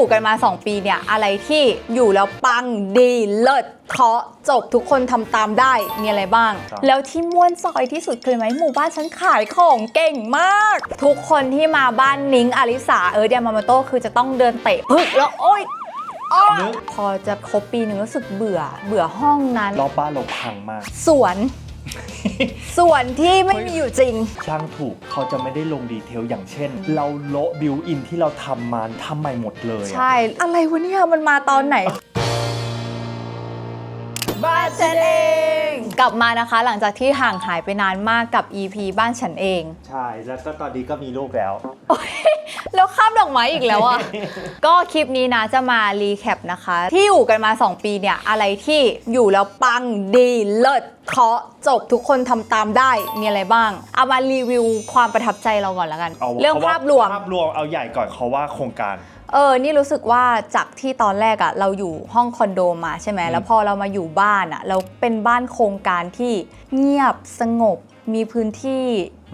อยู่กันมา 2 ปีเนี่ย อะไรที่อยู่แล้วปังดีเลิศเคาะจบทุกคนทำตามได้มีอะไรบ้าง ครับ แล้วที่ม่วนซอยที่สุดคือไหมหมู่บ้านฉันขายของเก่งมาก ทุกคนที่มาบ้านนิ้งอลิสาเออเดียมามาโต้คือจะต้องเดินเตะพึกแล้วโอ๊ยอ้อนึกพอจะครบปีหนึ่งรู้สึกเบื่อ เบื่อห้องนั้น รอบบ้านเราพังมาก สวน สวนที่ไม่มีอยู่จริง ช่างถูกเขาจะไม่ได้ลงดีเทลอย่างเช่น เราโละบิวอินที่เราทำมาทำใหม่หมดเลยอะ ใช่ อะไรวะเนี่ย มันมาตอนไหน บ้านฉันเอง กลับมานะคะหลังจากที่ห่างหายไปนานมากกับ EP บ้านฉันเอง ใช่ แล้วก็ตอนนี้ก็มีลูกแล้วแล้วข้ามดอกไม้อีกแล้วอะก็คลิปนี้นะจะมารีแคปนะคะ ที่อยู่กันมา 2 ปีเนี่ย อะไรที่อยู่แล้วปังดีเลิศเคาะจบทุกคนทำตามได้มีอะไรบ้าง เอามารีวิวความประทับใจเราก่อนแล้วกัน เอาเรื่องขว่ภาพรวม ภาพรวมเอาใหญ่ก่อนเขาว่าโครงการ เออ นี่รู้สึกว่าจากที่ตอนแรกอะเราอยู่ห้องคอนโดมาใช่ไหมอืมแล้วพอเรามาอยู่บ้านอะเราเป็นบ้านโครงการที่เงียบสงบ มีพื้นที่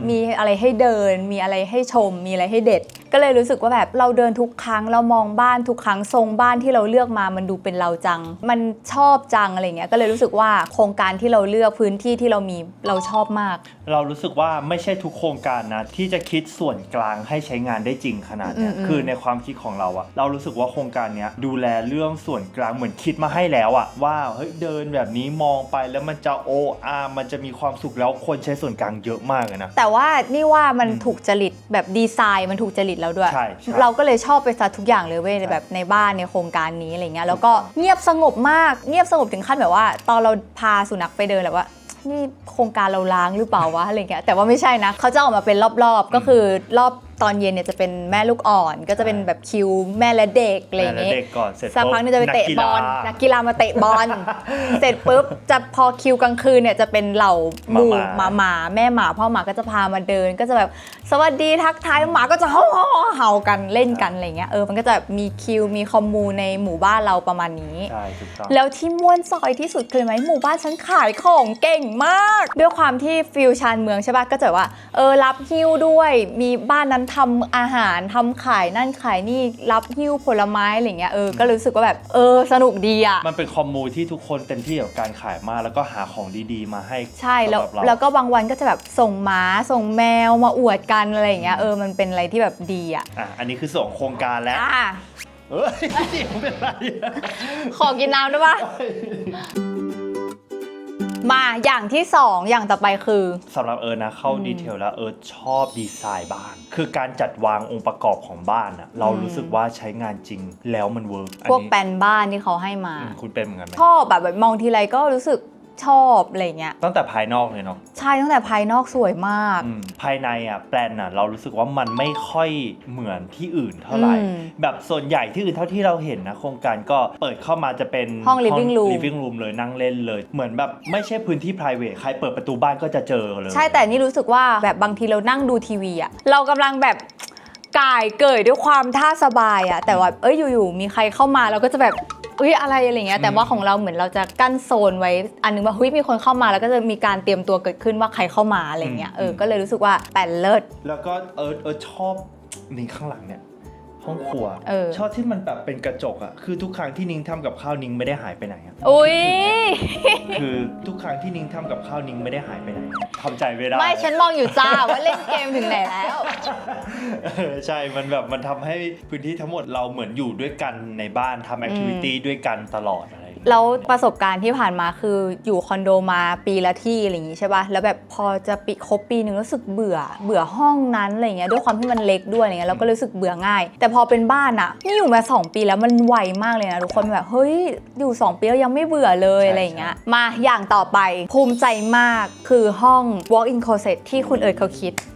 มีอะไรให้เดิน มีอะไรให้ชม มีอะไรให้เด็ด ก็เลยรู้สึกว่าแบบเราเดินทุกครั้งเรามองบ้านทุกครั้งทรงบ้านที่เราเลือกมามันดูเป็นเราจัง มันชอบจังอะไรเงี้ยก็เลยรู้สึกว่าโครงการที่เราเลือกพื้นที่ที่เรามีเราชอบมาก เรารู้สึกว่าไม่ใช่ทุกโครงการนะที่จะคิดส่วนกลางให้ใช้งานได้จริงขนาดเนี้ยอืมอืมคือในความคิดของเราอะเรารู้สึกว่าโครงการเนี้ยดูแลเรื่องส่วนกลางเหมือนคิดมาให้แล้วอะว่าเฮ้ยเดินแบบนี้มองไปแล้วมันจะโออามันจะมีความสุขแล้วคนใช้ส่วนกลางเยอะมากเลยนะ แต่ว่านี่ว่ามันอืมถูกจริตแบบดีไซน์มันถูกจริตเราด้วย ใช่ใช่ เราก็เลยชอบไปซะทุกอย่างเลยเว้ยใช่แบบในบ้านในโครงการนี้อะไรเงี้ยแล้วก็เงียบสงบมากเงียบสงบถึงขั้นแบบว่า ตอนเราพาสุนัขไปเดินแบบว่า นี่โครงการเราล้างหรือเปล่าวะอะไรเงี้ยแต่ว่าไม่ใช่นะเขาจะออกมาเป็นรอบๆ ก็คือรอบ ตอนเย็นเนี่ยจะเป็นแม่ลูกอ่อน ก็จะเป็นแบบคิวแม่และเด็กอะไรแม่และเงี้ยเด็กก่อนเสร็จสักพักหนึงจะไปเตะบอลนันักกกีกีฬาฬามาเตะบอลเสร็จปุ๊บจะพอคิวกลางคืนเนี่ยจะเป็นเหล่าหมู่หมาหมาหมาแม่หมาพ่อหมาก็จะพามาเดิน ก็จะแบบสวัสดีทักทายหมาก็จะเห่าเห่าเห่ากันเล่นกันอะไรเงี้ยเออมันก็จะแบบมีคิวมีคอมมูในหมู่บ้านเราประมาณนี้ใช่ถูกต้องแล้วที่ม่วนซอยที่สุดคือไหมหมู่บ้านฉันขายของเก่งมาก ด้วยความที่ฟิวชานเมืองใช่ปะก็จะแบบว่าเออรับฮิ้วด้วยมีบ้านนั้นทำอาหารทำขายนั่นขายนี่รับฮิ้วผลไม้อะไรเงี้ยเออก็รู้สึกว่าแบบเออสนุกดีอะ มันเป็นคอมมูที่ทุกคนเต็มที่กับการขายมากแล้วก็หาของดีๆ มาให้ใช่แล้วสำหรับเราแล้วก็บางวันก็จะแบบส่งหมาส่งแมวมาอวดกันอะไรอย่างเงี้ยเออมันเป็นอะไรที่แบบดีอะอะอันนี้คือส่วนของโครงการแล้วอะเฮ้ยเสียงเป็นไรอะขอกินน้ำได้ปะ มาอย่างที่สองอย่างต่อไปคือ สำหรับเอิร์ธนะเข้าอืมดีเทลแล้วเอิร์ธชอบดีไซน์บ้าน คือการจัดวางองค์ประกอบของบ้านอะเรารู้สึกว่าใช้งานจริงแล้วมันเวิร์กอันพวกนี้แปลนบ้านที่เขาให้มา อืมคุณเป็นเหมือนกันไหมชอบแบบแบบมองทีไรก็รู้สึก ชอบอะไรเงี้ยตั้งแต่ภายนอกเลยเนาะใช่ตั้งแต่ภายนอกสวยมาก อืมภายในอะแปลนอะเรารู้สึกว่ามันไม่ค่อยเหมือนที่อื่นเท่าไหร่ อืมแบบส่วนใหญ่ที่อื่นเท่าที่เราเห็นนะโครงการก็เปิดเข้ามาจะเป็นห้อง living room living room เลยนั่งเล่นเลย เหมือนแบบไม่ใช่พื้นที่ private ใครเปิดประตูบ้านก็จะเจอเลย ใช่แต่นี่รู้สึกว่าแบบบางทีเรานั่งดูทีวีอะเรากำลังแบบกายเกิดด้วยความท่าสบายอะแต่ว่าเอ้ยอยู่ๆมีใครเข้ามาเราก็จะแบบเอ้ยอะไรอะไรเงี้ยแต่ว่าของเราเหมือนเราจะกั้นโซนไว้ อันนึงว่าเฮ้ยมีคนเข้ามาแล้วก็จะมีการเตรียมตัวเกิดขึ้นว่าใครเข้ามาอะไรเงี้ยเออก็เลยรู้สึกว่าแปลนเลิศแล้วก็เออเออชอบนี่ข้างหลังเนี่ย ห้องครัวเออชอบที่มันแบบเป็นกระจกอะคือทุกครั้งที่นิ้งทำกับข้าวนิ้งไม่ได้หายไปไหนอะอุ้ยคือทุกครั้งที่นิ้งทำกับข้าวนิ้งไม่ได้หายไปไหนทำใจไม่ได้ไม่ฉันมองอยู่จ้าว่าเล่นเกมถึงไหนแล้ว เออใช่มันแบบมันทำให้พื้นที่ทั้งหมดเราเหมือนอยู่ด้วยกันในบ้านทำแอคทิวิตี้ด้วยกันตลอดอะไรอย่างเงี้ย แล้วประสบการณ์ที่ผ่านมาคืออยู่คอนโดมาปีละที่อะไรอย่างงี้ใช่ป่ะ แล้วแบบพอจะปีครบปีหนึ่งรู้สึกเบื่อ เบื่อห้องนั้นอะไรเงี้ยด้วยความที่มันเล็กด้วยอะไรเงี้ยเราก็รู้สึกเบื่อง่าย แต่พอเป็นบ้านอะนี่อยู่มา 2 ปีแล้วมันไวมากเลยนะทุกคนแบบเฮ้ยอยู่ 2 ปีแล้วยังไม่เบื่อเลยใช่อะไรอย่างเงี้ยมาอย่างต่อไปภูมิใจมากคือห้อง walk-in closet ที่คุณเอิร์ธเขาคิด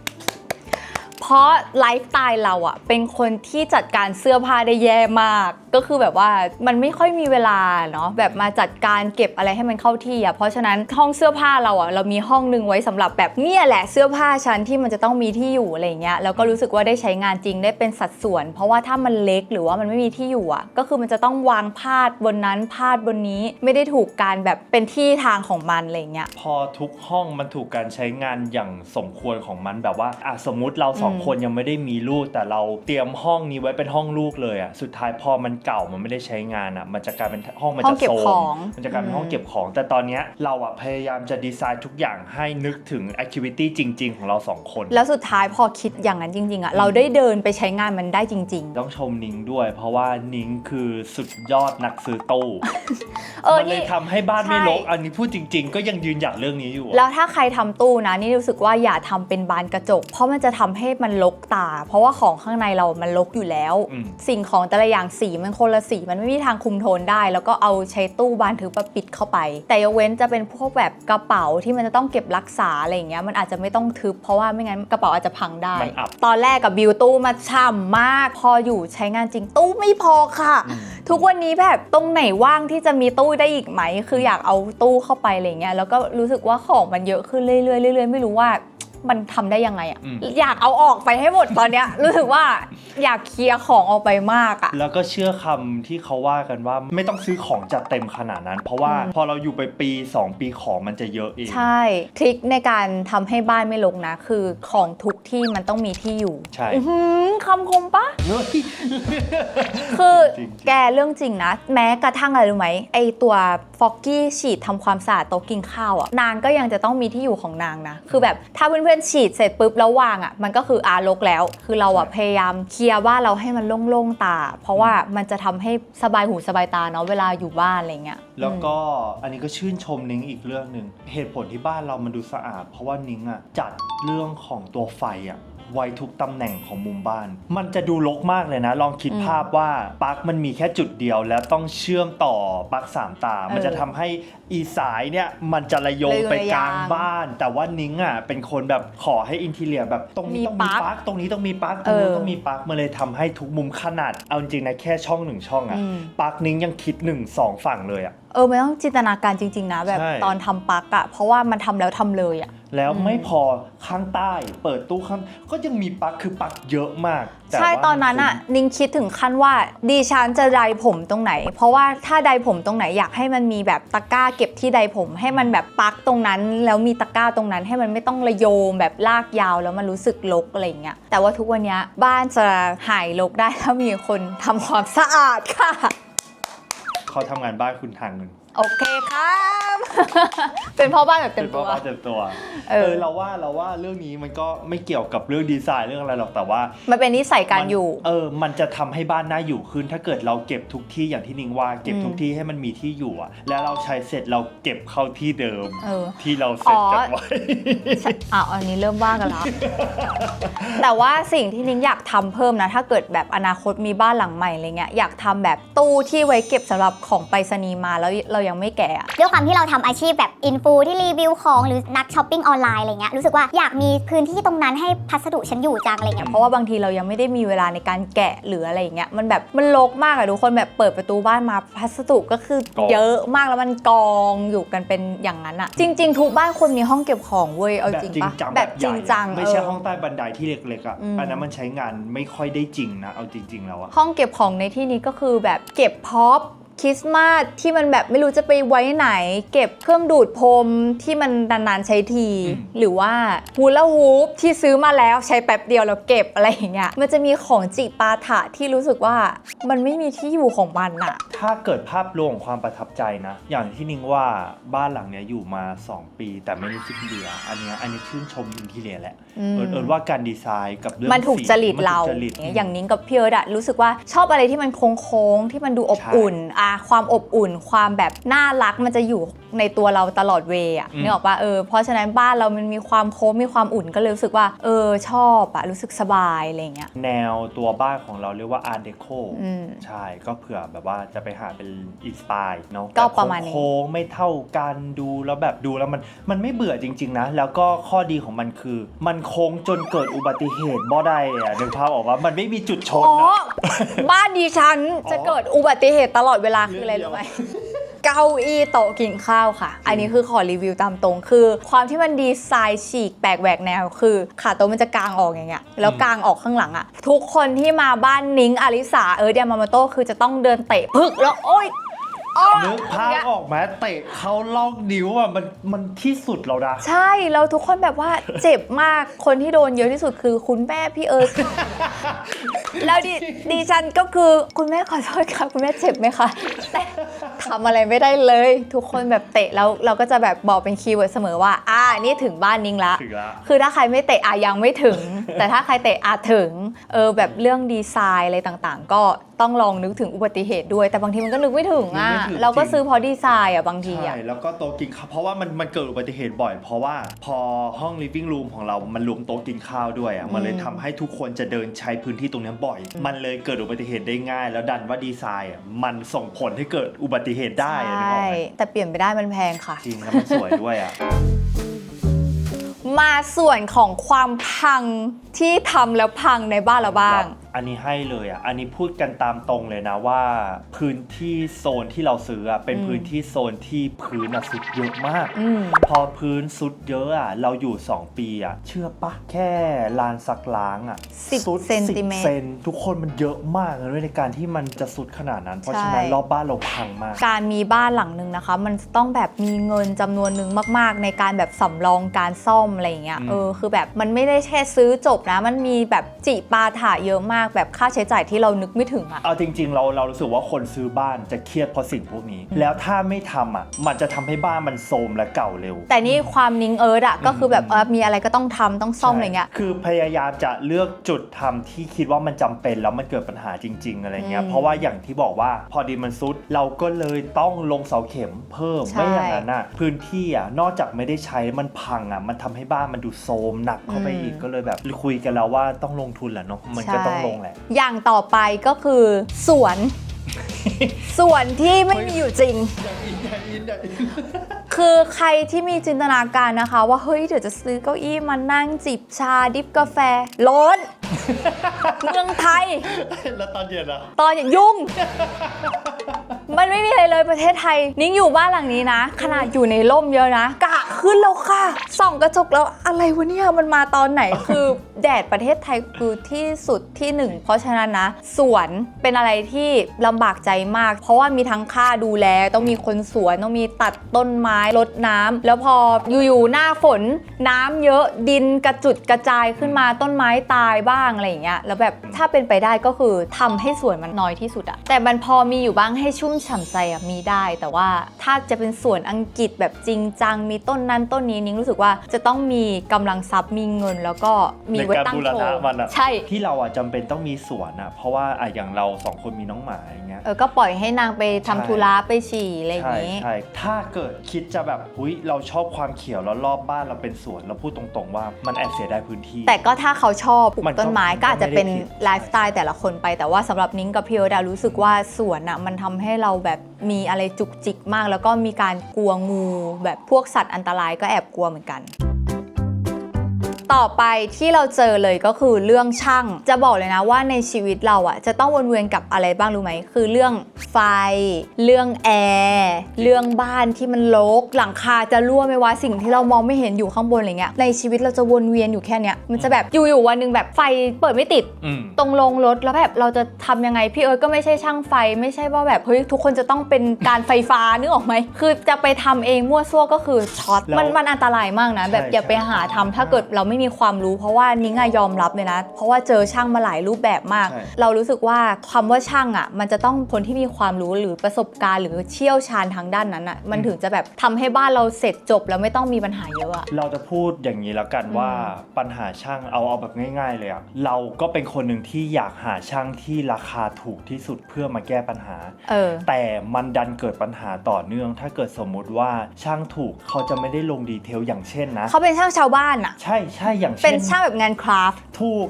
เพ ราะไลฟ์สไตล์เราอะเป็นคนที่จัดการเสื้อผ้าได้แย่มาก ก็คือแบบว่ามันไม่ค่อยมีเวลาเนาะแบบมาจัดการเก็บอะไรให้มันเข้าที่อะเพราะฉะนั้นห้องเสื้อผ้าเราอะเรามีห้องหนึงไว้สำหรับแบบเนี่ยแหละเสื้อผ้าชั้นที่มันจะต้องมีที่อยู่อะไรเงี้ยแล้วก็รู้สึกว่าได้ใช้งานจริงได้เป็นสัดส่วน เพราะว่าถ้ามันเล็กหรือว่ามันไม่มีที่อยู่อะก็คือมันจะต้องวางพาดบนนั้นพาดบนนี้ไม่ได้ถูกการแบบเป็นที่ทางของมันอะไรเงี้ยพอทุกห้องมันถูกการใช้งานอย่างสมควรของมันแบบว่าอะสมมุติเราสองอืมคนยังไม่ได้มีลูกแต่เราเตรียมห้องนี้ไว้เป็นห้องลูกเลยอะสุดท้ายพอมันเก่ามันไม่ได้ใช้งานอะมันจะกลายเป็นห้องมันห้อจะงเก็บโซขมองมันจะกลายเป็นอืมห้องเก็บของ แต่ตอนเนี้ยเราอะพยายามจะดีไซน์ทุกอย่างให้นึกถึงแอคทิวิตี้จริง ๆ ของเราสองคน แล้วสุดท้ายพอคิดอย่างนั้นจริง ๆอะเราได้เดินไปใช้งานมันได้จริงต้องชมนิ้งด้วย เพราะว่านิ้งคือสุดยอดนักซื้อตู้ๆเออมันเลยนี่ทำให้บ้านไม่ใช่รกอันนี้พูดจริง ๆ ก็ยังยืนหยัดเรื่องนี้อยู่อะแล้วถ้าใครทำตู้นะนี่รู้สึกว่าอย่าทำเป็นบานกระจก เพราะมันจะทำให้มันลกตา เพราะว่าของข้างในเรามันลกอยู่แล้ว อืม สิ่งของแต่ละอย่างสีมันคนละสี มันไม่มีทางคุมโทนได้ แล้วก็เอาใช้ตู้บานถือประปิดเข้าไป แต่ยกเว้นจะเป็นพวกแบบกระเป๋าที่มันจะต้องเก็บรักษาอะไรอย่างเงี้ยมันอาจจะไม่ต้องทึบเพราะว่าไม่งั้นกระเป๋าอาจจะพังได้ มันอับ ตอนแรกกับบิวตู้มาช่ำมาก พออยู่ใช้งานจริงตู้ไม่พอค่ะอืมทุกวันนี้แบบตรงไหนว่างที่จะมีตู้ได้อีกไหม คืออยากเอาตู้เข้าไปอะไรเงี้ยแล้วก็รู้สึกว่าของมันเยอะขึ้นเรื่อยๆเรื่อยๆไม่รู้ว่า มันทำได้ยังไงอะอืมอยากเอาออกไปให้หมดตอนเนี้ยรู้สึกว่าอยากเคลียร์ของออกไปมากอะแล้วก็เชื่อคำที่เขาว่ากันว่าไม่ต้องซื้อของจัดเต็มขนาดนั้น เพราะว่าอืมพอเราอยู่ไปปี 2 ปีของมันจะเยอะเอง ใช่ทริคในการทำให้บ้านไม่รกนะ คือของทุกที่มันต้องมีที่อยู่ ใช่อื้อหือคำคมปะเฮ้ยคือจริงๆแกเรื่องจริงนะ แม้กระทั่งอะไรรู้ไหมไอตัวฟอกกี้ฉีดทำความสะอาดโต๊ะกินข้าวอะนางก็ยังจะต้องมีที่อยู่ของนางนะคือแบบถ้าเพื่อนๆฉีดเสร็จปุ๊บแล้ววางอะมันก็คืออาลกแล้ว คือเราอะพยายามเคลียร์บ้านเราให้มันโล่งๆตา เพราะว่ามันจะทำให้สบายหูสบายตาเนาะเวลาอยู่บ้านอะไรเงี้ยแล้วก็อันนี้ก็ชื่นชมนิ้งอีกเรื่องหนึ่งเหตุผลที่บ้านเรามันดูสะอาด เพราะว่านิ้งอะจัดเรื่องของตัวไฟอะ ไว้ทุกตำแหน่งของมุมบ้าน มันจะดูรกมากเลยนะ ลองคิดอืมภาพว่าปลั๊กมันมีแค่จุดเดียว แล้วต้องเชื่อมต่อปลั๊กสามตา มันจะทำให้อีสายเนี่ยมันจะระโยงไปกลางบ้าน แต่ว่านิ้งอะเป็นคนแบบขอให้อินทีเลียแบบตรงนี้ต้องมีปลั๊กตรงนี้ต้องมีปลั๊กตรงนู้นต้องมีปลั๊กมันเลยทำให้ทุกมุมขนาด เอาจริงๆนะแค่ช่องหนึ่งช่องอะอืม ปลั๊กนิ้งยังคิดหนึ่งสองฝั่งเลยอะ เออไม่ต้องจินตนาการจริง ๆ นะ แบบใช่ ตอนทำปลั๊กอะเพราะว่ามันทำแล้วทำเลยอะ แล้วอืมไม่พอข้างใต้ เปิดตู้ข้างก็ยังมีปลั๊กคือปลั๊กเยอะมากแต่ใช่ว่าตอนนั้นอะนิ้งคิดถึงขั้นว่าดิฉันจะไดผมตรงไหน เพราะว่าถ้าไดผมตรงไหนอยากให้มันมีแบบตะกร้าเก็บที่ไดผม ให้มันแบบปลั๊กตรงนั้น แล้วมีตะกร้าตรงนั้น ให้มันไม่ต้องระโยมแบบลากยาวแล้วมันรู้สึกรกอะไรอย่างเงี้ยแต่ว่าทุกวันเนี้ยบ้านจะหายรกได้ถ้ามีคนทำความสะอาดค่ะ เขาทำงานบ้านคุณทางหนึ่ง โอเคค่ะ เป็นพ่อบ้านแบบเต็เป็มนเพตัราะวว่าเต็มตัว เออเราว่าเราว่าเรื่องนี้มันก็ไม่เกี่ยวกับเรื่องดีไซน์เรื่องอะไรหรอกแต่ว่า มันเป็นนิสัยการอยู่ เออ มันจะทำให้บ้านน่าอยู่ขึ้น ถ้าเกิดเราเก็บทุกที่อย่างที่นิงว่าเก็บอืมทุกที่ให้มันมีที่อยู่อะแล้วเราใช้เสร็จเราเก็บเข้าที่เดิมเออที่เราเสร็จอ๋อกันไว้ใช่อ้าวอันนี้เริ่มว่ากันแล้วแต่ว่าสิ่งที่นิ้งอยากทำเพิ่มนะ ถ้าเกิดแบบอนาคตมีบ้านหลังใหม่อะไรเงี้ยอยากทำแบบตู้ที่ไว้เก็บสำหรับของไปรษณีย์มาแล้วเรายังไม่แกะอะด้วยความที่เราทำอาชีพแบบอินฟูที่รีวิวของหรือนักช้อปปิ้งออนไลน์อะไรเงี้ยรู้สึกว่าอยากมีพื้นที่ตรงนั้นให้พัสดุฉันอยู่จังอะไรเงี้ยเพราะว่าบางทีเรายังไม่ได้มีเวลาในการแกะหรืออะไรอย่างเงี้ยมันแบบมันรกมากอะทุกคนแบบเปิดประตูบ้านมาพัสดุก็คือกองเยอะมากแล้วมันกองอยู่กันเป็นอย่างนั้นอะจริง ๆ ทุกบ้านควรมีห้องเก็บของเว้ยเอาแบบจริงจริงปะจังแบบจใหญ่ริงจังไม่ใช่เออห้องใต้บันไดที่เล็กๆอะอืมอันนั้นมันใช้งานไม่ค่อยได้จริงนะเอาจริง ๆ แล้วอะห้องเก็บของในที่นี้ก็คือแบบเก็บพ็อป คริสต์มาสที่มันแบบไม่รู้จะไปไว้ไหน เก็บเครื่องดูดพรมที่มันนานๆใช้ที หรือว่าฮูลาฮูปที่ซื้อมาแล้วใช้แป๊บเดียวแล้วเก็บอะไรอย่างเงี้ยมันจะมีของจิปาถะที่รู้สึกว่ามันไม่มีที่อยู่ของมันอะถ้าเกิดภาพรวมของความประทับใจนะ อย่างที่นิ้งว่าบ้านหลังเนี้ยอยู่มา 2 ปี แต่ไม่รู้สึกเบื่ออันเนี้ยอันนี้ชื่นชมอินทีเรียแหละอืมเอิญเอิญว่าการดีไซน์กับเรื่องมันถูกสีจริตมันเราถูกจริตอย่างนิ้งกับพี่เอิร์ดอะรู้สึกว่าชอบอะไรที่มันโค้งๆที่มันดูอบใช่อุ่นอะความอบอุ่น ความแบบน่ารักมันจะอยู่ในตัวเราตลอดเวย์อะอืมนึกออกปะเออเพราะฉะนั้นบ้านเรามันมีความโค้งมีความอุ่นก็เลยรู้สึกว่า เออชอบอะรู้สึกสบายอะไรอย่างเงี้ย แนวตัวบ้านของเราเรียกว่า Art Deco อืม ใช่ก็เผื่อแบบว่าจะไปหาเป็นอินสปายเนาะก็ประมาณนี้โค้งๆไม่เท่ากันดูแล้วแบบดูแล้วมันมันไม่เบื่อจริง ๆ นะ แล้วก็ข้อดีของมันคือ มันโค้งจนเกิดอุบัติเหตุบ่ได้อะนึกภาพออกว่ามันไม่มีจุดชนอ๋อนะ บ้านดิฉันจะอ๋อเกิดอุบัติเหตุตลอดเวลาคืออะไรเรื่องรู้เดียวไหมเก้าอี้โต๊ะกินข้าวค่ะ อันนี้คือขอรีวิวตามตรงคือ ความที่มันดีไซน์ฉีกแปลกแหวกแนวคือขาโต๊ะมันจะกางออกอย่างเงี้ยแล้วกางออกข้างหลังอะทุกคนที่มาบ้านนิ้งอลิสาเออเดียมามาโต้คือจะต้องเดินเตะพึกแล้วโอ๊ย อ้อนึกภาพออกไหมเตะเข้าล่องนิ้วอะมันมันที่สุดแล้วนะใช่แล้วทุกคนแบบว่าเจ็บมากคนที่โดนเยอะที่สุดคือคุณแม่พี่เอิร์ธแล้วดิดิฉันก็คือคุณแม่ขอโทษค่ะคุณแม่เจ็บไหมคะแต่ทำอะไรไม่ได้เลย ทุกคนแบบเตะแล้วเราก็จะแบบบอกเป็นคีย์เวิร์ดเสมอว่า อ่านี่ถึงบ้านนิงละ ถึงละ คือถ้าใครไม่เตะอายังไม่ถึง แต่ถ้าใครเตะอาถึงเออแบบเรื่องดีไซน์อะไรต่างๆ ก็ ต้องลองนึกถึงอุบัติเหตุด้วย แต่บางทีมันก็นึกไม่ถึงอะนึกไม่ถึงเราก็จริง ซื้อเพราะดีไซน์อะบางทีใช่อะแล้วก็โต๊ะกินข้าวเพราะว่ามันมันเกิดอุบัติเหตุบ่อย เพราะว่าพอห้อง living room ของเรา มันรวมโต๊ะกินข้าวด้วยอะมันเลยทำให้ทุกคนจะเดินใช้พื้นที่ตรงเนี้ยบ่อย มันเลยเกิดอุบัติเหตุได้ง่าย แล้วดันว่าดีไซน์อะมันส่งผลให้เกิดอุบัติเหตุได้อะนึกออกใช่ ไหมแต่เปลี่ยนไปได้มันแพงค่ะ จริงแล้วมันสวยด้วยอะ มาส่วนของความพังที่ทำแล้วพังในบ้านเราบ้าง อันนี้ให้เลยอะ อันนี้พูดกันตามตรงเลยนะว่าพื้นที่โซนที่เราซื้ออะเป็นอืมพื้นที่โซนที่พื้นอะสุดเยอะมาก อืม พอพื้นสุดเยอะอะเราอยู่ 2 ปีอะเชื่อปะแค่ลานซักล้างอะสิบสุดเซนติเมตร10เซนทุกคนมันเยอะมากเลยด้วยในการที่มันจะสุดขนาดนั้น เพราะฉะนั้นใช่รอบบ้านเราพังมาก การมีบ้านหลังหนึ่งนะคะ มันจะต้องแบบมีเงินจำนวนหนึ่งมาก ๆ ในการแบบสำรองการซ่อมอะไรอย่างเงี้ยอืม เออคือแบบมันไม่ได้แค่ซื้อจบนะ มันมีแบบจิปาถะเยอะมากแบบค่าใช้จ่ายที่เรานึกไม่ถึงอะเอาจริง ๆ เราเรารู้สึกว่าคนซื้อบ้านจะเครียดเพราะสิ่งพวกนี้ แล้วถ้าไม่ทำอะมันจะทำให้บ้านมันโทรมและเก่าเร็ว แต่นี่ความนิ้งเอิร์ดอะก็คือแบบเออมีอะไรก็ต้องทำต้องซ่อมอะไรเงี้ย ใช่คือพยายามจะเลือกจุดทำที่คิดว่ามันจำเป็นแล้วมันเกิดปัญหาจริง ๆ อะไรเงี้ย อืมเพราะว่าอย่างที่บอกว่าพอดินมันซุด เราก็เลยต้องลงเสาเข็มเพิ่ม ใช่ ไม่อย่างนั้นอะพื้นที่อะนอกจากไม่ได้ใช้มันพังอะมันทำให้บ้านมันดูโทรมหนักเข้าไปอีกก็เลยแบบคุยกันแล้วว่าต้องลงทุนแหละเนาะมันก็ต้องลงแหละ อย่างต่อไปก็คือสวน สวนที่ไม่มีอยู่จริง คือใครที่มีจินตนาการนะคะ ว่าเฮ้ยเดี๋ยวจะซื้อเก้าอี้มานั่งจิบชาดิบกาแฟร้อนเมืองไทย แล้วตอนเย็นอะตอนอย่างยุ่ง มันไม่มีอะไรเลยประเทศไทย นิ้งอยู่บ้านหลังนี้นะ ขนาดอยู่ในร่มเยอะนะ กะขึ้นแล้วค่ะส่องกระจกแล้วอะไรวะเนี่ยมันมาตอนไหน คือแดดประเทศไทยคือที่สุดที่หนึ่งเพราะฉะนั้นนะ สวนเป็นอะไรที่ลำบากใจมาก เพราะว่ามีทั้งค่าดูแล ต้องมีคนสวนต้องมีตัดต้นไม้รดน้ำแล้วพออยู่ๆหน้าฝนน้ำเยอะดินกระจุดกระจายขึ้นมาต้นไม้ตายบ้างอะไรอย่างเงี้ยแล้วแบบถ้าเป็นไปได้ก็คือทำให้สวนมันน้อยที่สุดอะแต่มันพอมีอยู่บ้างให้ชุ่มฉ่ำใจอะมีได้ แต่ว่าถ้าจะเป็นสวนอังกฤษแบบจริงจัง มีต้นนั้นต้นนี้นิ้งรู้สึกว่าจะต้องมีกำลังทรัพย์มีเงิน แล้วก็มีไว้ตั้งในการบูรโชณะว์มันอะใช่ที่เราอะจำเป็นต้องมีสวนอะเพราะว่าอะอย่างเราสองคนมีน้องหมาอย่างเงี้ยเออก็ปล่อยให้นางไปทำใช่ธุระไปฉี่อะไรอย่างใช่นี้ใช่ถ้าเกิดคิดจะแบบหุยเราชอบความเขียวแล้วรอบบ้านเราเป็นสวนเราพูดตรงๆว่ามันแอบเสียดายพื้นที่ แต่ก็ถ้าเขาชอบปลูกมันก็ต้นไม้ก็อาจจะเป็นไม่ได้ผิดไลฟ์สไตล์แต่ละคนไปแต่ว่าสำหรับนิ้งกับพี่โอดารู้สึกว่าสวนอะมันทำให้เราแบบมีอะไรจุกจิกมาก แล้วก็มีการกลัวงู แบบพวกสัตว์อันตรายก็แอบกลัวเหมือนกัน ต่อไปที่เราเจอเลยก็คือเรื่องช่าง จะบอกเลยนะว่าในชีวิตเราอะจะต้องวนเวียนกับอะไรบ้างรู้ไหม คือเรื่องไฟ เรื่องแอร์เรื่องบ้านที่มันรกหลังคาจะรั่วไหมวะสิ่งที่เรามองไม่เห็นอยู่ข้างบนอะไรเงี้ยในชีวิตเราจะวนเวียนอยู่แค่เนี้ยมันจะแบบอยู่ๆวันหนึงแบบไฟเปิดไม่ติด อืม ตรงลงรถแล้วแบบเราจะทำยังไงพี่เอิร์ธก็ไม่ใช่ช่างไฟ ไม่ใช่ว่าแบบเฮ้ยทุกคนจะต้องเป็นการไฟฟ้านึกออกไหมคือจะไปทำเองมั่วซั่วก็คือช็อตแล้วมันมันอันตรายมากนะ แบบใช่อย่าไปใช่ หาทำถ้าเกิดเราไม่มีความรู้เพราะว่านิ้งอะยอมรับเลยนะ เพราะว่าเจอช่างมาหลายรูปแบบมาก ใช่ เรารู้สึกว่าคำว่าช่างอะมันจะต้องคนที่มีความรู้หรือประสบการณ์หรือเชี่ยวชาญทางด้านนั้นอะมันถึงจะแบบทำให้บ้านเราเสร็จจบแล้วไม่ต้องมีปัญหาเยอะอะ เราจะพูดอย่างนี้แล้วกันว่าปัญหาช่างเอาเอาแบบง่ายๆเลยอะเราก็เป็นคนหนึ่งที่อยากหาช่างที่ราคาถูกที่สุดเพื่อมาแก้ปัญหา เออ แต่มันดันเกิดปัญหาต่อเนื่อง ถ้าเกิดสมมุติว่าช่างถูกเขาจะไม่ได้ลงดีเทลอย่างเช่นนะ เขาเป็นช่างชาวบ้านอะใช่ใช่อย่างเป็เช่นนช่างแบบงานคราฟต์ถูก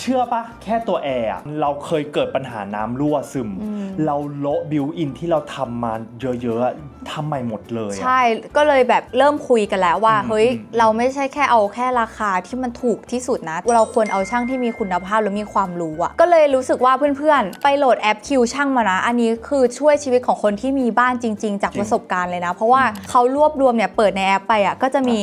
เชื่อปะแค่ตัวแอร์อะเราเคยเกิดปัญหาน้ำรั่วซึมอืมเราโละบิวอินที่เราทำมาเยอะๆอะทำใหม่หมดเลยอะใช่ก็เลยแบบเริ่มคุยกันแล้วว่าอืมเฮ้ยอืมเราไม่ใช่แค่เอาแค่ราคาที่มันถูกที่สุดนะ เราควรเอาช่างที่มีคุณภาพและมีความรู้อะก็เลยรู้สึกว่าเพื่อนๆ ไปโหลดแอปคิวช่างมานะ อันนี้คือช่วยชีวิตของคนที่มีบ้านจริง ๆ จากจริงประสบการณ์เลยนะ เพราะว่าเขารวบรวมเนี่ยเปิดในแอปไปอะก็จะมี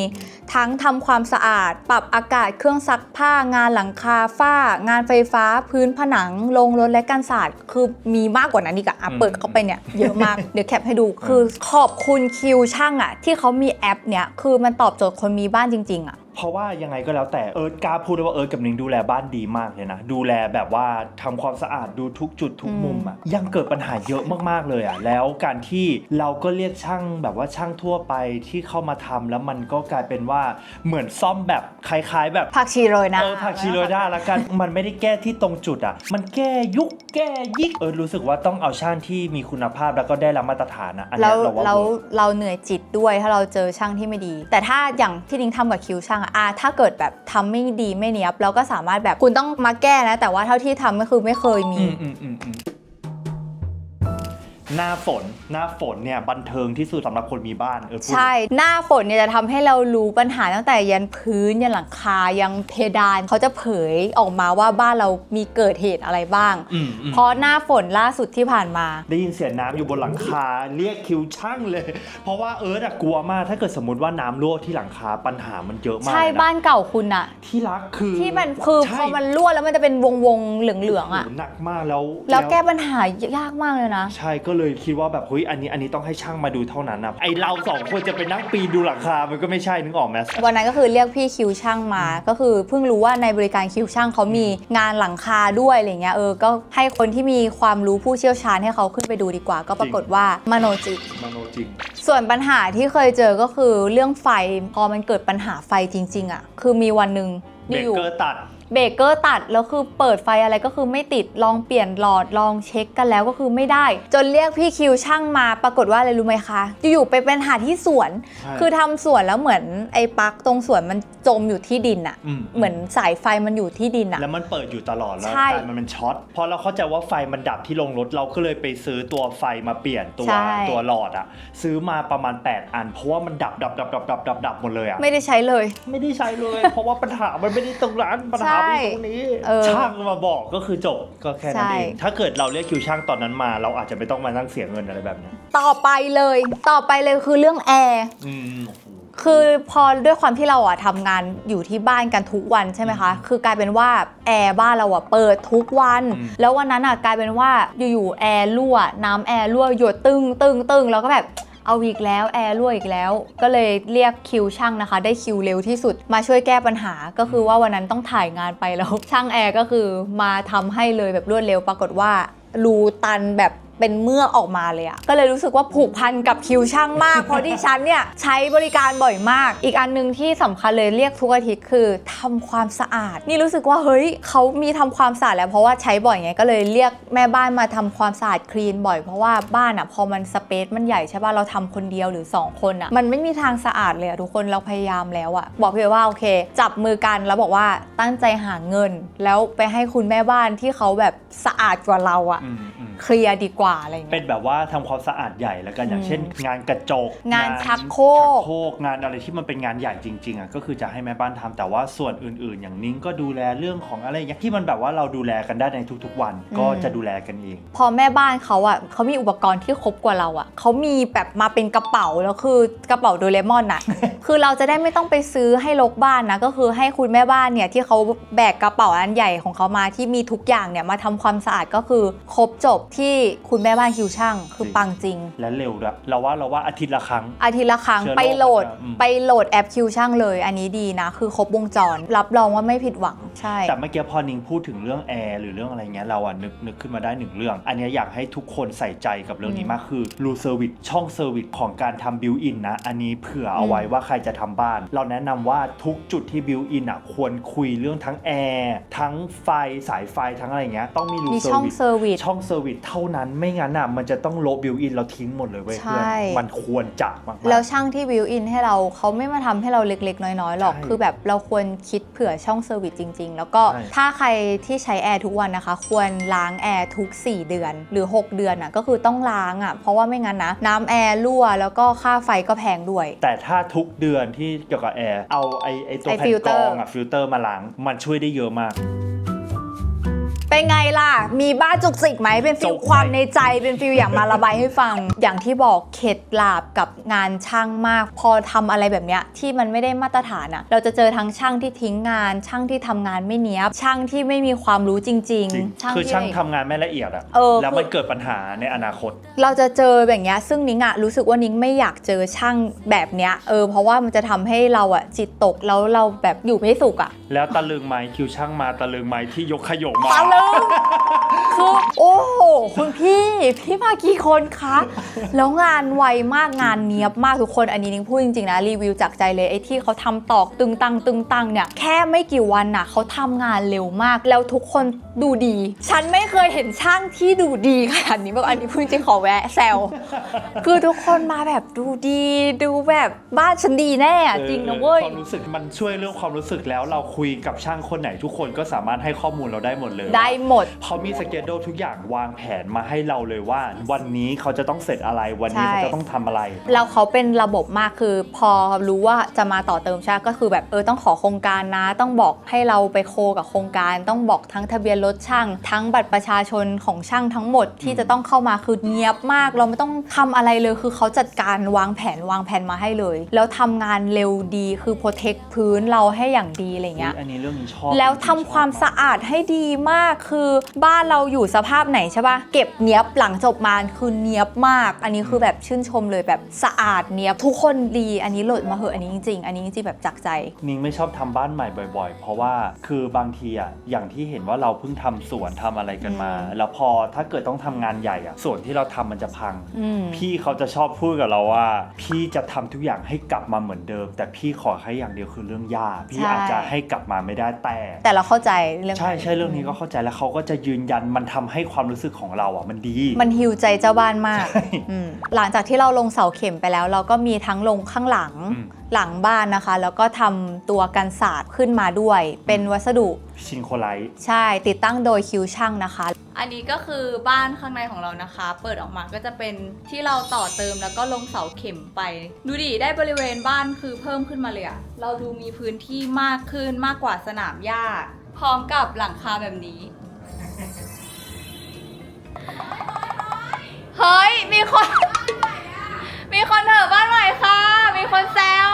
ทั้งทำความสะอาด ปรับอากาศเครื่องซักผ้างานหลังคาฝ้า งานไฟฟ้าพื้นผนังลงรถและกันศาสตร์คือมีมากกว่านั้นอีกอะอะอืมเปิดเข้าไปเนี่ยเยอะมาก เดี๋ยวแคปให้ดูคือขอบคุณคิวช่างอะที่เขามีแอปเนี่ยคือมันตอบโจทย์คนมีบ้านจริงๆอะ เพราะว่ายังไงก็แล้วแต่เอิร์ธกล้าพูดเลยว่าเอิร์ธกับนิงดูแลบ้านดีมากเลยนะ ดูแลแบบว่าทำความสะอาดดูทุกจุดทุกมุมอะยังเกิดปัญหาเยอะมากๆเลยอะแล้วการที่เราก็เรียกช่างแบบว่าช่างทั่วไปที่เข้ามาทำแล้วมันก็กลายเป็นว่าเหมือนซ่อมแบบคล้าย ๆ แบบผักชีโรยหนะเออผักชีโรยด้าละกันมันไม่ได้แก้ที่ตรงจุดอะมันแก้ยุกแก้ยิกเออรู้สึกว่าต้องเอาช่างที่มีคุณภาพแล้วก็ได้รับมาตรฐานอะอันแล้เนี้วยเราว่าเราเวิร์กเราเหนื่อยจิตด้วยถ้าเราเจอช่างที่ไม่ดี แต่ถ้าอย่างที่นิ้งทำกับคิวช่างอะอะถ้าเกิดแบบทำไม่ดีไม่เนียบเราก็สามารถแบบคุณต้องมาแก้นะ แต่ว่าเท่าที่ทำก็คือไม่เคยมี อืมอืมอืม หน้าฝนหน้าฝนเนี่ยบันเทิงที่สุดสำหรับคนมีบ้านเออพูด ใช่ หน้าฝนเนี่ยจะทำให้เรารู้ปัญหาตั้งแต่ยันพื้นยันหลังคายังเพดานเขาจะเผยออกมาว่าบ้านเรามีเกิดเหตุอะไรบ้าง อืมอืม เพราะหน้าฝนล่าสุดที่ผ่านมา ได้ยินเสียงน้ำอยู่บนหลังคา เรียกคิวช่างเลย เพราะว่าเอิร์ธอะกลัวมาก ถ้าเกิดสมมติว่าน้ำรั่วที่หลังคาปัญหามันเยอะมากใช่เลยะบ้านเก่าคุณอะที่รักคือที่มันคือใช่พอมันรั่วแล้วมันจะเป็นวงวงๆเหลืองๆอะโโหหนักมากแล้วแล้วแก้ปัญหายากมากเลยนะ ใช่ก็เลยคิดว่าแบบเฮ้ยอันนี้อันนี้ต้องให้ช่างมาดูเท่านั้นนะไอเราสองคนจะไปนั่งปีนดูหลังคา มันก็ไม่ใช่นึกออกไหมวันนั้นก็คือเรียกพี่คิวช่างมา ก็คือเพิ่งรู้ว่าในบริการคิวช่างเขามีงานหลังคาด้วยอะไรเงี้ยเออก็ให้คนที่มีความรู้ผู้เชี่ยวชาญให้เขาขึ้นไปดูดีกว่า ก็ปรากฏว่ามโนจิตมโนจริง ส่วนปัญหาที่เคยเจอก็คือเรื่องไฟพอมันเกิดปัญหาไฟจริง ๆอะคือมีวันหนึ่งเบรกอยู่ เกอร์ตัด เบรกเกอร์ตัดแล้วคือเปิดไฟอะไรก็คือไม่ติดลองเปลี่ยนหลอดลองเช็คกันแล้วก็คือไม่ได้ จนเรียกพี่คิวช่างมาปรากฏว่าอะไรรู้ไหมคะอยู่ๆไปเป็นปัญหาที่สวนใช่คือทำสวนแล้วเหมือนไอ้ปลั๊กตรงสวนมันจมอยู่ที่ดินอะอืมเหมือนสายไฟมันอยู่ที่ดินอะแล้วมันเปิดอยู่ตลอดแล้วใช่กลายมันเป็นช็อตพอเราเข้าใจว่าไฟมันดับที่ลงรถเราก็เลยไปซื้อตัวไฟมาเปลี่ยนตัวใช่ตัวหลอดอะซื้อมาประมาณ 8 อัน เพราะว่ามันดับดับดับดับดับดับดับหมดเลยอะไม่ได้ใช้เลย ไม่ได้ใช้เลย เพราะว่าปัญหามันไม่ได้ตรงนั้นปัญหามันอยู่ตรงนี้เออช่างมาบอกก็คือจบก็แค่นั้นใช่เองถ้าเกิดเราเรียกคิวช่างตอนนั้นมา เราอาจจะไม่ต้องมานั่งเสียเงินอะไรแบบนี้ต่อไปเลย ต่อไปเลยคือเรื่องแอร์ อืมโอ้โห คือพอด้วยความที่เราอะทำงานอยู่ที่บ้านกันทุกวันใช่ไหมคะ คือกลายเป็นว่าแอร์บ้านเราอะเปิดทุกวัน อืม แล้ววันนั้นอะกลายเป็นว่าอยู่ๆแอร์รั่ว น้ำแอร์รั่วหยดตึ้งตึ้งตึ้งแล้วก็แบบ เอาอีกแล้วแอร์รั่วอีกแล้ว ก็เลยเรียกคิวช่างนะคะ ได้คิวเร็วที่สุด มาช่วยแก้ปัญหาก็คือว่าวันนั้นต้องถ่ายงานไปแล้วช่างแอร์ก็คือมาทำให้เลยแบบรวดเร็วปรากฏว่ารูตันแบบเป็นเมือกออกมาเลยอะก็เลยรู้สึกว่าผูกพันกับคิวช่างมาก เพราะที่ฉันเนี่ยใช้บริการบ่อยมาก อีกอันหนึ่งที่สำคัญเลยเรียกทุกอาทิตย์คือทำความสะอาด นี่รู้สึกว่าเฮ้ยเขามีทำความสะอาดแล้วเพราะว่าใช้บ่อยไงก็เลยเรียกแม่บ้านมาทำความสะอาดคลีนบ่อยเพราะว่าบ้านอะพอมันสเปซมันใหญ่ใช่ป่ะเราทำคนเดียวหรือสองคนอะมันไม่มีทางสะอาดเลยอะทุกคนเราพยายามแล้วอะบอกพี่ว่าโอเค จับมือกันแล้วบอกว่าตั้งใจหาเงิน แล้วไปให้คุณแม่บ้านที่เขาแบบสะอาดกว่าเราอะ อืมอืม เคลียร์ดีกว่าอะไรอย่างเป็เงี้ยนแบบว่าทำความสะอาดใหญ่แล้วกันอย่างเช่น งานกระจกงานชักโครก ชักโครกงานอะไรที่มันเป็นงานใหญ่จริงๆอะก็คือจะให้แม่บ้านทำแต่ว่าส่วนอื่นๆ อย่างนิ้งก็ดูแลเรื่องของอะไรอย่างเงี้ยที่มันแบบว่าเราดูแลกันได้ในทุกๆ วัน ก็จะดูแลกันเอง พอแม่บ้านเขาอะเขามีอุปกรณ์ที่ครบกว่าเราอะเขามีแบบมาเป็นกระเป๋าแล้วคือกระเป๋าโดเรมอนอะ คือเราจะได้ไม่ต้องไปซื้อให้ลกบ้านนะก็คือให้คุณแม่บ้านเนี่ยที่เขาแบกกระเป๋าอันใหญ่ของเขามาที่มีทุกอย่างเนี่ยมาทำความสะอาดก็คือครบจบที่คุณแม่บ้านคิวช่างคือปังจริง และเร็วด้วยเราว่าเราว่าอาทิตย์ละครั้ง อาทิตย์ละครั้งเชื้อโรคไปโหลดอืม ไปโหลดแอปคิวช่างเลย อันนี้ดีนะ คือครบวงจร รับรองว่าไม่ผิดหวังใช่ แต่เมื่อกี้พอนิงพูดถึงเรื่องแอร์หรือเรื่องอะไรเงี้ยเราอะนึกนึกขึ้นมาได้หนึ่งเรื่อง อันเนี้ยอยากให้ทุกคนใส่ใจกับเรื่องนี้อืมมากคือรูเซอร์วิสช่องเซอร์วิสของการทำบิวอินนะ อันนี้เผื่อเอาไว้ว่าใครจะทำบ้าน เราแนะนำว่าทุกจุดที่บิวอินอะควรคุยเรื่องทั้งแอร์ทั้งไฟสายไฟทั้งอะไรเงี้ยต้องมีรูมีเซอช่อร์งวิส เซอร์วิส ช่องเซอร์วิสเท่านั้นไม่งั้นอะมันจะต้องลบบิวอินเราทิ้งหมดเลยเว้ยเพื่อนใช่ มันควรจะมากๆ แล้วช่างที่วิวอินให้เราเขาไม่มาทำให้เราเล็กๆ น้อยๆหรอก ใช่คือแบบเราควรคิดเผื่อช่องเซอร์วิสจริง ๆ แล้วก็ใช่ ถ้าใครที่ใช้แอร์ทุกวันนะคะ ควรล้างแอร์ทุก 4 เดือนหรือ 6 เดือนอะก็คือต้องล้างอะเพราะว่าไม่งั้นนะ น้ำแอร์รั่วแล้วก็ค่าไฟก็แพงด้วย แต่ถ้าทุกเดือนที่เกี่ยวกับแอร์เอาไอไอตัวไอ้แผ่นฟิลกเตรอร์องอะฟิลเตอร์มาล้าง มันช่วยได้เยอะมาก เเป็นไงล่ะ มีบ้าจุกจิกไหม เป็นฟิลจุกไหม ความในใจ เป็นฟิลอยากมาระบายให้ฟัง อย่างที่บอกเข็ดหลาบกับงานช่างมาก พอทำอะไรแบบเนี้ยที่มันไม่ได้มาตรฐานอะเราจะเจอทั้งช่างที่ทิ้งงาน ช่างที่ทำงานไม่เนี้ยบ ช่างที่ไม่มีความรู้จริง จริงๆคือที่ ช่างทำงานไม่ละเอียดอะเออ แล้วมันเกิดปัญหาในอนาคต เราจะเจอแบบเนี้ยซึ่งนิ้งอะรู้สึกว่านิ้งไม่อยากเจอช่างแบบเนี้ย เออ เพราะว่ามันจะทำให้เราอะจิตตกแล้วเราแบบอยู่ไม่สุขอะแล้วตะลึงไหมคิวช่างมาตะลึงไหมที่ยกขยงมาตาลึงคือโอ้โห คุณพี่พี่มากี่คนคะ แล้วงานไวมากงานเนี้ยบมากทุกคนอันนี้นิ้งพูดจริงๆนะรีวิวจากใจเลยไอ้ที่เขาทำตอกตึงตังตึงตังเนี่ยแค่ไม่กี่วันน่ะเขาทำงานเร็วมาก แล้วทุกคนดูดี ฉันไม่เคยเห็นช่างที่ดูดีขนาดนี้แบบอันนี้พูดจริงๆขอแวะแซวคือทุกคนมาแบบดูดีดูแบบบ้านฉันดีแน่อะจริงนะเว้ยความรู้สึกมันช่วยเรื่องความรู้สึกแล้วเราคุยกับช่างคนไหนทุกคนก็สามารถให้ข้อมูลเราได้หมดเลยได้หมด เขามีสเกจโดทุกอย่างวางแผนมาให้เราเลยว่า วันนี้เขาจะต้องเสร็จอะไรวันนี้ใช่ เขาจะต้องทำอะไร แล้วเขาเป็นระบบมากคือพอรู้ว่าจะมาต่อเติมใช่ปะก็คือแบบเออต้องขอโครงการนะ ต้องบอกให้เราไปโคกับโครงการ ต้องบอกทั้งทะเบียนรถช่าง ทั้งบัตรประชาชนของช่างทั้งหมดที่จะต้องเข้ามาคือเนียบมาก เราไม่ต้องทำอะไรเลยคือเขาจัดการวางแผนวางแผนมาให้เลย แล้วทำงานเร็วดีคือโปรเทคพื้นเราให้อย่างดีอะไรเงี้ย อันนี้เรื่องนี้ชอบแล้วทำความสะอาดให้ดีมากคือบ้านเราอยู่สภาพไหนใช่ปะเก็บเนี้ยบหลังจบมาคือเนี้ยบมาก อันนี้คือแบบชื่นชมเลยแบบสะอาดเนี้ยบทุกคนดีอันนี้โหลดมาเหอะอันนี้จริงๆ อันนี้จริงๆแบบจากใจ นิ้งไม่ชอบทำบ้านใหม่บ่อยๆ เพราะว่าคือบางทีอะอย่างที่เห็นว่าเราเพิ่งทำสวนทำอะไรกันมาอืมแล้วพอถ้าเกิดต้องทำงานใหญ่อะสวนที่เราทำมันจะพัง อืม พี่เขาจะชอบพูดกับเราว่า พี่จะทำทุกอย่างให้กลับมาเหมือนเดิม แต่พี่ขอแค่อย่างเดียวคือเรื่องหญ้าพี่ใช่ อาจจะให้กลับมาไม่ได้แต่ แต่เราเข้าใจเรื่อง ใช่ใช่เรื่องนี้ก็เข้าใจแล้วเขาก็จะยืนยันมันทำให้ความรู้สึกของเราอะมันดี มันฮิวใจเจ้าบ้านมากใช่อืมหลังจากที่เราลงเสาเข็มไปแล้ว เราก็มีทั้งลงข้างหลังอืมหลังบ้านนะคะ แล้วก็ทำตัวกันศาสตร์ขึ้นมาด้วย เป็นวัสดุชินโคไลท์ใช่ติดตั้งโดยคิวช่างนะคะ อันนี้ก็คือบ้านข้างในของเรานะคะ เปิดออกมาก็จะเป็นที่เราต่อเติมแล้วก็ลงเสาเข็มไป ดูดิได้บริเวณบ้านคือเพิ่มขึ้นมาเลยอะเราดูมีพื้นที่มากขึ้นมากกว่าสนามหญ้า พร้อมกับหลังคาแบบนี้ เฮ้ย มีคน มีคนเถอะบ้านใหม่ค่ะ มีคนแซว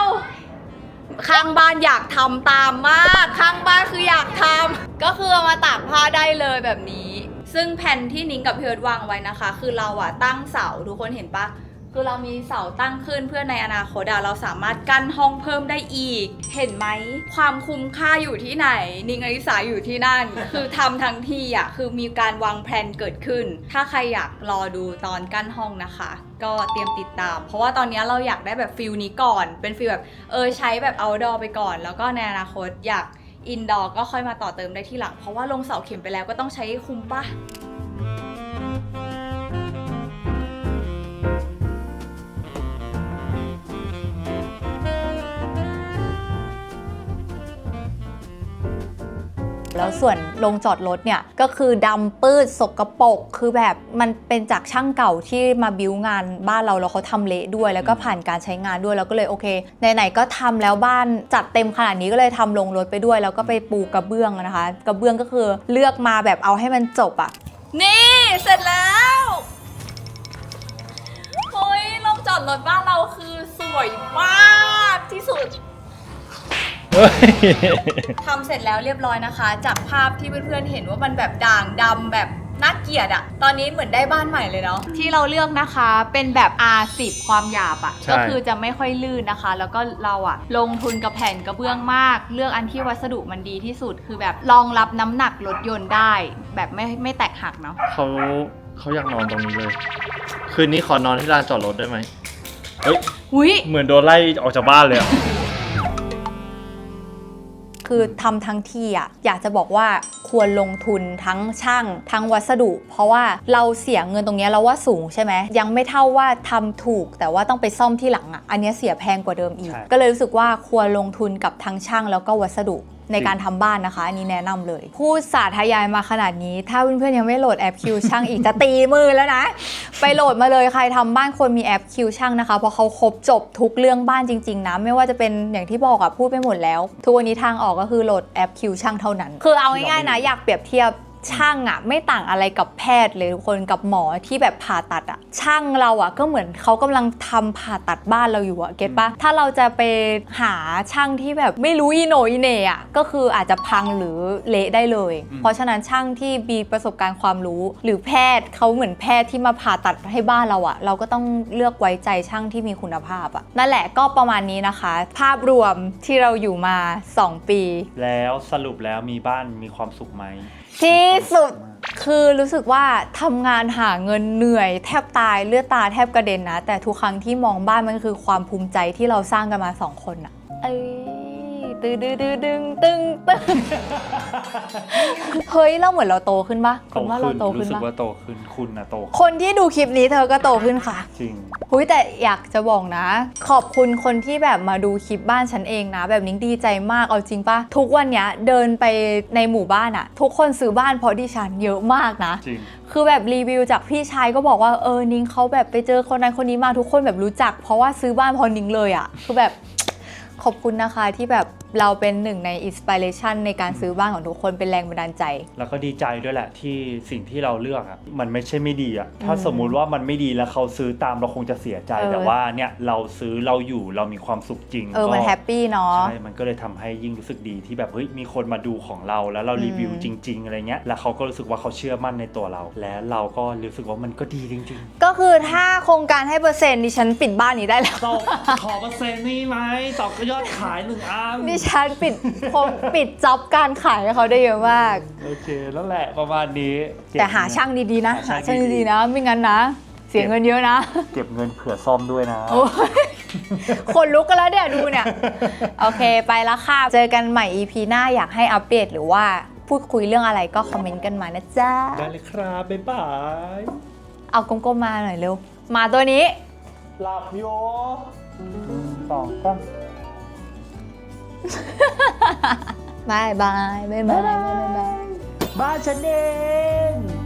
ข้างบ้านอยากทำตามมาก ข้างบ้านคืออยากทำ ก็คือเอามาตากผ้าได้เลยแบบนี้ ซึ่งแผ่นที่นิ้งกับเพิร์ดวางไว้นะคะ คือเราอะตั้งเสาทุกคนเห็นปะ คือเรามีเสาตั้งขึ้นเพื่อในอนาคตอะเราสามารถกั้นห้องเพิ่มได้อีก เห็นไหม ความคุ้มค่าอยู่ที่ไหน นิงอริสาอยู่ที่นั่น คือทำทั้งที่อะคือมีการวางแผนเกิดขึ้น ถ้าใครอยากรอดูตอนกั้นห้องนะคะ ก็เตรียมติดตาม เพราะว่าตอนนี้เราอยากได้แบบฟิลนี้ก่อน เป็นฟิลแบบเออใช้แบบ outdoor ไปก่อน แล้วก็ในอนาคตอยาก indoor ก็ค่อยมาต่อเติมได้ที่หลัง เพราะว่าลงเสาเข็มไปแล้วก็ต้องใช้ให้คุ้มปะแส่วนลงจอดรถเนี่ยก็คือดำปื้ดสกปรกคือแบบมันเป็นจากช่างเก่าที่มาบิวงานบ้านเราแล้วเขาทำเละด้วย แล้วก็ผ่านการใช้งานด้วยแล้วก็เลยโอเคไหนๆก็ทำแล้วบ้านจัดเต็มขนาดนี้ก็เลยทำลงรถไปด้วย แล้วก็ไปปูกระเบื้องนะคะ กระเบื้องก็คือเลือกมาแบบเอาให้มันจบอะนี่เสร็จแล้วเฮ้ยลงจอดรถบ้านเราคือสวยมากที่สุด ทำเสร็จแล้วเรียบร้อยนะคะ จากภาพที่เพื่อนๆเห็นว่ามันแบบด่างดำแบบน่าเกลียดอะตอนนี้เหมือนได้บ้านใหม่เลยเนาะที่เราเลือกนะคะเป็นแบบ R10 ความหยาบอะใช่ ก็คือจะไม่ค่อยลื่นนะคะ แล้วก็เราอะลงทุนกับแผ่นกระเบื้องมาก เลือกอันที่วัสดุมันดีที่สุด คือแบบรองรับน้ำหนักรถยนต์ได้ แบบไม่ไม่แตกหักเนาะเขาเขาอยากนอนตรงนี้เลย คืนนี้ขอนอนที่ลานจอดรถได้ไหมเฮ้ยอุ้ยเหมือนโดนไล่ออกจากบ้านเลยอะ คือทำทั้งที่อะอยากจะบอกว่าควรลงทุนทั้งช่างทั้งวัสดุ เพราะว่าเราเสียเงินตรงเนี้ยเราว่าสูงใช่ไหมยังไม่เท่าว่าทำถูก แต่ว่าต้องไปซ่อมที่หลังอะอันเนี้ยเสียแพงกว่าเดิมอีกใช่ก็เลยรู้สึกว่าควรลงทุนกับทั้งช่างแล้วก็วัสดุ ในการทำบ้านนะคะ อันนี้แนะนำเลย พูดสาธยายมาขนาดนี้ ถ้าเพื่อนๆยังไม่โหลดแอปคิวช่างอีก จะตีมือแล้วนะ ไปโหลดมาเลยใครทำบ้านควรมีแอปคิวช่างนะคะ เพราะเขาครบจบทุกเรื่องบ้านจริงๆนะ ไม่ว่าจะเป็นอย่างที่บอกอะพูดไปหมดแล้ว ทุกวันนี้ทางออกก็คือโหลดแอปคิวช่างเท่านั้น คือเอาง่ายๆนะอยากเปรียบเทียบ ช่างอะไม่ต่างอะไรกับแพทย์เลยทุกคนกับหมอที่แบบผ่าตัดอะช่างเราอะก็เหมือนเขากำลังทำผ่าตัดบ้านเราอยู่อะเก็ตปะถ้าเราจะไปหาช่างที่แบบไม่รู้อีโหนอีเหน่อะก็คืออาจจะพังหรือเละได้เลยอืมเพราะฉะนั้นช่างที่มีประสบการณ์ความรู้ หรือแพทย์เขาเหมือนแพทย์ที่มาผ่าตัดให้บ้านเราอะเราก็ต้องเลือกไว้ใจช่างที่มีคุณภาพอะนั่นแหละก็ประมาณนี้นะคะ ภาพรวมที่เราอยู่มา 2 ปี แล้วสรุปแล้วมีบ้านมีความสุขไหม ที่สุดคือรู้สึกว่าทำงานหาเงินเหนื่อยแทบตายเลือดตาแทบกระเด็นนะ แต่ทุกครั้งที่มองบ้านมันคือความภูมิใจที่เราสร้างกันมาสองคนอะเอ้ย ตึงตึงตึงตึงตึงตึงเฮ้ยเราเหมือนเราโตขึ้นปะคุณว่าเราโตขึ้นรู้สึกปะว่าโตขึ้นคุณนะโตขึ้นคนที่ดูคลิปนี้เธอก็โตขึ้นค่ะ จริง หุยแต่อยากจะบอกนะ ขอบคุณคนที่แบบมาดูคลิปบ้านฉันเองนะ แบบนิ้งดีใจมากเอาจริงปะทุกวันเนี้ยเดินไปในหมู่บ้านอะทุกคนซื้อบ้านเพราะดิฉันเยอะมากนะ จริง คือแบบรีวิวจากพี่ชายก็บอกว่าเออนิ้งเขาแบบไปเจอคนนั้นคนนี้มาทุกคนแบบรู้จัก เพราะว่าซื้อบ้านเพราะนิ้งเลยอะคือแบบ ขอบคุณนะคะที่แบบ เราเป็นหนึ่งในอินสปิเรชันในการซื้อบ้านของทุกคนเป็นแรงบันดาลใจ แล้วก็ดีใจด้วยแหละที่สิ่งที่เราเลือกอะมันไม่ใช่ไม่ดีอะถ้าอืมสมมุติว่ามันไม่ดีแล้วเขาซื้อตามเราคงจะเสียใจเออ แต่ว่าเนี่ยเราซื้อเราอยู่เรามีความสุขจริงเออมันก็แฮปปี้เนาะ ใช่มันก็เลยทำให้ยิ่งรู้สึกดีที่แบบเฮ้ยมีคนมาดูของเราแล้วเราอืมรีวิวจริง ๆอะไรเงี้ยแล้วเขาก็รู้สึกว่าเขาเชื่อมั่นในตัวเรา และเราก็รู้สึกว่ามันก็ดีจริงก็คือถ้าโครงการให้เปอร์เซ็นต์ดิฉันปิดบ้านนี้ได้แล้ว ๆตอกขอเปอร์เซ็นต์นี่ไหมตอกยอดขายหนึ่งอันดิฉันปิดคงปิดจ็อบการขายให้เขาได้เยอะมาก โอเคนั่นแหละประมาณนี้แต่หาช่างดีๆนะ หาหาช่าช่างงดีๆ ดีๆนะ ไม่งั้นนะ เสียเงินเยอะนะ เก็บเงินเผื่อซ่อมด้วยนะ โอ้ยคนลุกกันแล้วเนี่ยดูเนี่ย โอเคไปแล้วค่ะ เจอกันใหม่ EP หน้าอยากให้อัปเดตหรือว่าพูดคุยเรื่องอะไรก็คอมเมนต์กันมานะจ๊ะ ได้เลยครับ บ๊ายบาย เอากลมๆมาหน่อยเร็ว มาตัวนี้ หลับโยหนึ่งสองสาม บายบายบายบายบายบายบ้านฉันเอง